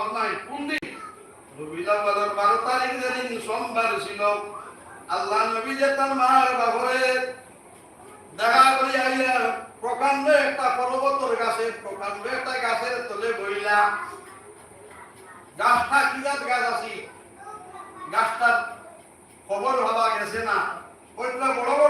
খবর নাই। কোন দিন? রবিলাবাদের বারো তারিখ যেদিন সোমবার ছিল, আল্লাহ নবী যে তার মার বাবরে দেখা করি আইয়া প্রকাণ্ড একটা পর্বতর গাছে, প্রকাণ্ড একটা গাছের তলে বইলা, গাছটা কি জাত গাছ আছে। গাছটা খবর ভাবা গেছে না। ওইটা বড় বড়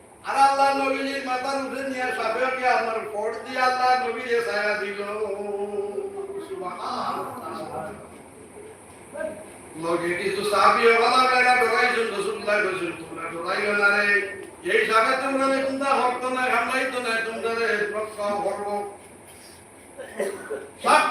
আর আল্লাহ নবীজির মাথার উঠে নিয়ে সাপে কি আপনার ফট দিয়ে আল্লাহ নবীরে ছায়া দিল। লগে কিছু সাহাবি ওলা বেড়া ডরাইছেন রসুল্লাহ রসুল তোমরা ডরাইও না রে। এই সাপে তোমরা কোনটা ভক্ত না হামলাই তো না তোমরা রে সাতটা